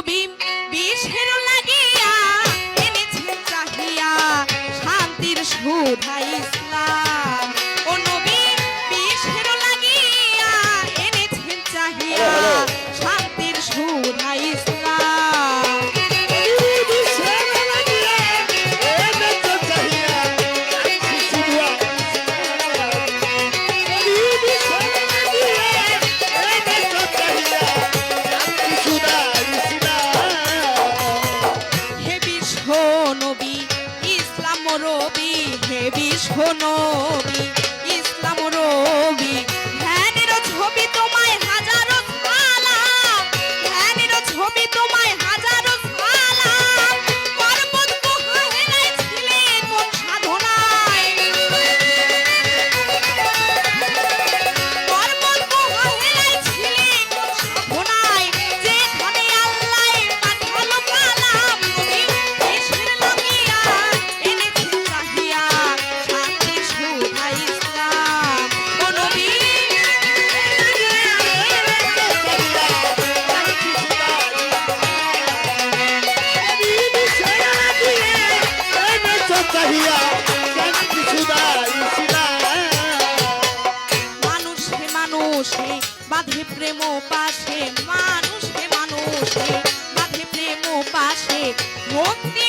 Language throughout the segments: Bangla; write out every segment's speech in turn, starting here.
বিষ বিষের বিষ্ণু বাঁধে প্রেম পাশে মানুষে মানুষে বাঁধে প্রেম পাশে মন্দির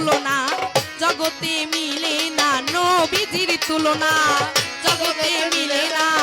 তুলনা। জগতে মিলে না নবীজির তুলনা। জগতে মিলে না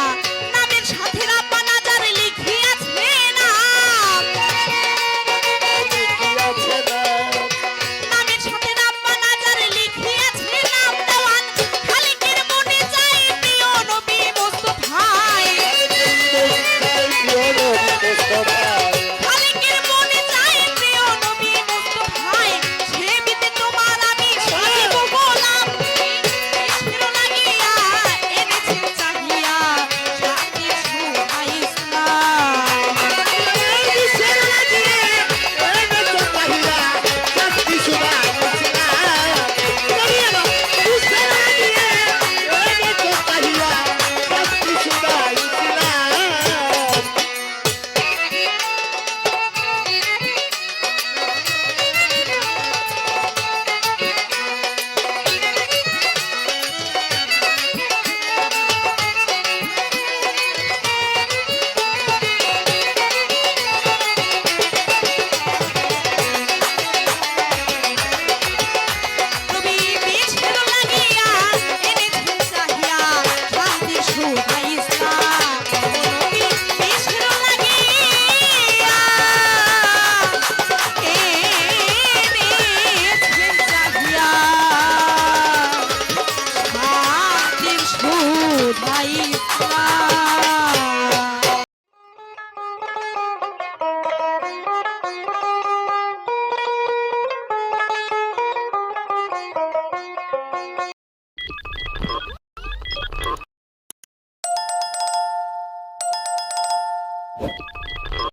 あ!